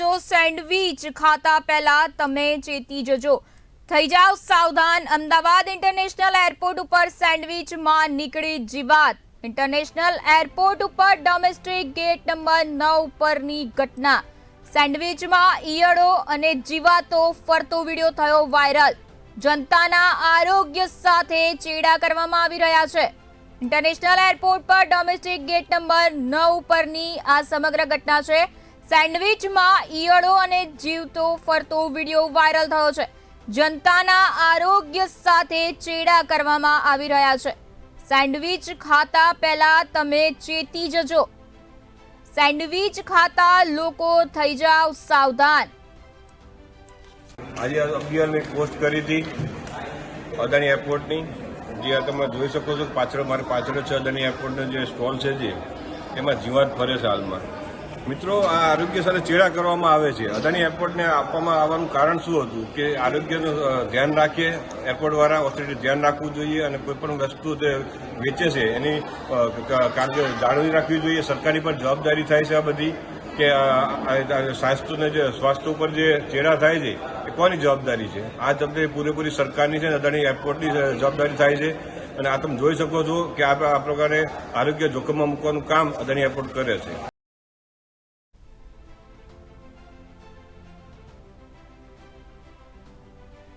જો સેન્ડવિચ ખાતા પહેલા તમે ચેતી જજો. થઈ જાવ સાવધાન. અમદાવાદ ઇન્ટરનેશનલ એરપોર્ટ ઉપર સેન્ડવિચમાં નીકળી જીવાત. ઇન્ટરનેશનલ એરપોર્ટ ઉપર ડોમેસ્ટિક ગેટ નંબર નવ પરની ઘટના. સેન્ડવિચમાં ઈયળો અને જીવાતો ફરતો વીડિયો થયો વાયરલ. જનતાના આરોગ્ય સાથે ચેડા કરવામાં આવી રહ્યા છે. ઇન્ટરનેશનલ એરપોર્ટ પર ડોમેસ્ટિક ગેટ નંબર નવ પરની આ સમગ્ર ઘટના છે. સેન્ડવિચમાં ઈયળો અને જીવતો ફરતો વીડિયો વાયરલ થયો છે. જનતાના આરોગ્ય સાથે ચેડા કરવામાં આવી રહ્યા છે. સેન્ડવિચ ખાતા પહેલા તમે ચેતી જજો. સેન્ડવિચ ખાતા લોકો થઈ જાવ સાવધાન. આજે અગિયારની પોસ્ટ કરી હતી અદાણી એરપોર્ટની. જે તમે જોઈ શકો છો પાછળ મારે પાછળ છે અદાણી એરપોર્ટનો જે સ્ટોલ છે જે, એમાં જીવાત ફરે છે હાલમાં. મિત્રો, આ આરોગ્ય સાથે ચેડા કરવામાં આવે છે. અદાણી એરપોર્ટને આપવામાં આવવાનું કારણ શું હતું? કે આરોગ્યનું ધ્યાન રાખીએ, એરપોર્ટવાળા ઓથોરિટી ધ્યાન રાખવું જોઈએ અને કોઈ પણ વસ્તુ જે વેચે છે, એની જાળવણી રાખવી જોઈએ. સરકારની પણ જવાબદારી થાય છે આ બધી કે સ્વાસ્થ્યને જે, સ્વાસ્થ્ય ઉપર જે ચેડા થાય છે, એ કોની જવાબદારી છે? આ જવાબદારી પૂરેપૂરી સરકારની છે અને અદાણી એરપોર્ટની જવાબદારી થાય છે. અને આ તમે જોઈ શકો છો કે આ પ્રકારે આરોગ્ય જોખમમાં મૂકવાનું કામ અદાણી એરપોર્ટ કરે છે.